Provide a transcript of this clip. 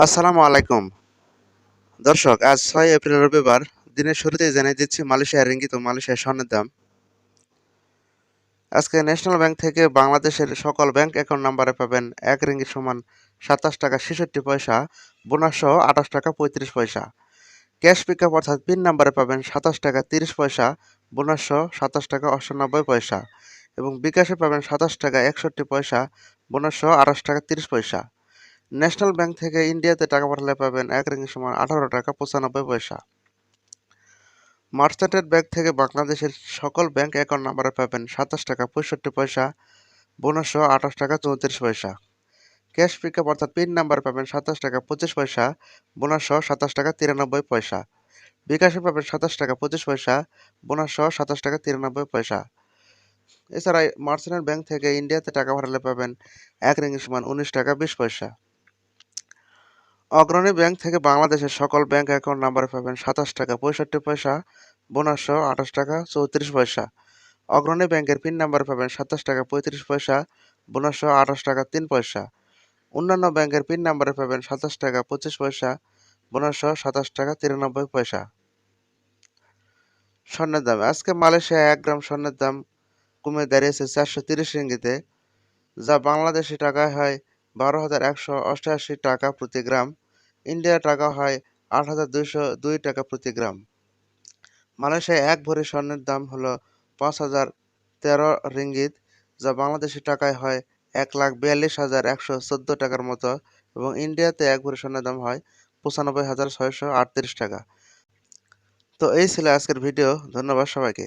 আসসালামু আলাইকুম। দর্শক, আজ ছয় এপ্রিল রবিবার, দিনের শুরুতেই জানিয়ে দিচ্ছি মালয়েশিয়ার রিঙ্গিত মালয়েশিয়ার স্বর্ণের দাম। আজকে ন্যাশনাল ব্যাংক থেকে বাংলাদেশের সকল ব্যাংক অ্যাকাউন্ট নাম্বারে পাবেন এক রিঙ্গিত সমান সাতাশ টাকা ছেষট্টি পয়সা, বোনাস সহ আঠাশ টাকা পঁয়ত্রিশ পয়সা। ক্যাশ পিকআপ অর্থাৎ পিন নাম্বারে পাবেন সাতাশ টাকা তিরিশ পয়সা, বোনাস সহ সাতাশ টাকা অষ্টানব্বই পয়সা এবং বিকাশে পাবেন সাতাশ টাকা একষট্টি পয়সা, বোনাস সহ আঠাশ টাকা তিরিশ পয়সা। ন্যাশনাল ব্যাংক থেকে ইন্ডিয়াতে টাকা পাঠালে পাবেন এক রিঙ্গিত সমান আঠারো টাকা পঁচানব্বই পয়সা। মার্চেন্টেড ব্যাংক থেকে বাংলাদেশের সকল ব্যাংক অ্যাকাউন্ট নাম্বারে পাবেন সাতাশ টাকা পঁয়ষট্টি পয়সা, বোনাস সহ আঠাশ টাকা চৌত্রিশ পয়সা। ক্যাশ পিকআপ অর্থাৎ পিন নাম্বার পাবেন সাতাশ টাকা পঁচিশ পয়সা, বোনাস সহ সাতাশ টাকা তিরানব্বই পয়সা। বিকাশে পাবেন সাতাশ টাকা পঁচিশ পয়সা, বোনাস সহ সাতাশ টাকা তিরানব্বই পয়সা। এছাড়া মার্চেন্টেড ব্যাংক থেকে ইন্ডিয়াতে টাকা পাঠালে পাবেন এক রিঙ্গিত সমান উনিশ টাকা বিশ পয়সা। অগ্রণী ব্যাংক থেকে বাংলাদেশের সকল ব্যাংক অ্যাকাউন্ট নাম্বারে পাবেন সাতাশ টাকা পঁয়ষট্টি পয়সা, বোনাস আঠাশ টাকা চৌত্রিশ পয়সা। অগ্রণী ব্যাংকের পিন নাম্বারে পাবেন সাতাশ টাকা পঁয়ত্রিশ পয়সা, বোনাস আঠাশ টাকা তিন পয়সা। অন্যান্য ব্যাংকের পিন নাম্বারে পাবেন সাতাশ টাকা পঁচিশ পয়সা, বোনাস সাতাশ টাকা তিরানব্বই পয়সা। স্বর্ণের দাম, আজকে মালয়েশিয়া এক গ্রাম স্বর্ণের দাম কমে দাঁড়িয়েছে চারশো তিরিশ রিঙ্গিতে, যা বাংলাদেশি টাকায় হয় বারো হাজার একশো অষ্টআশি টাকা প্রতি গ্রাম। ইন্ডিয়ার টাকা হয় আট হাজার দুইশো দুই টাকা প্রতি গ্রাম। মালয়েশিয়ায় এক ভরি স্বর্ণের দাম হলো পাঁচ হাজার তেরো রিঙ্গিত, যা বাংলাদেশি টাকায় হয় এক লাখ বিয়াল্লিশ হাজার একশো চোদ্দ টাকার মতো এবং ইন্ডিয়াতে এক ভরি স্বর্ণের দাম হয় পঁচানব্বই হাজার ছয়শো আটত্রিশ টাকা। তো এই ছিল আজকের ভিডিও। ধন্যবাদ সবাইকে।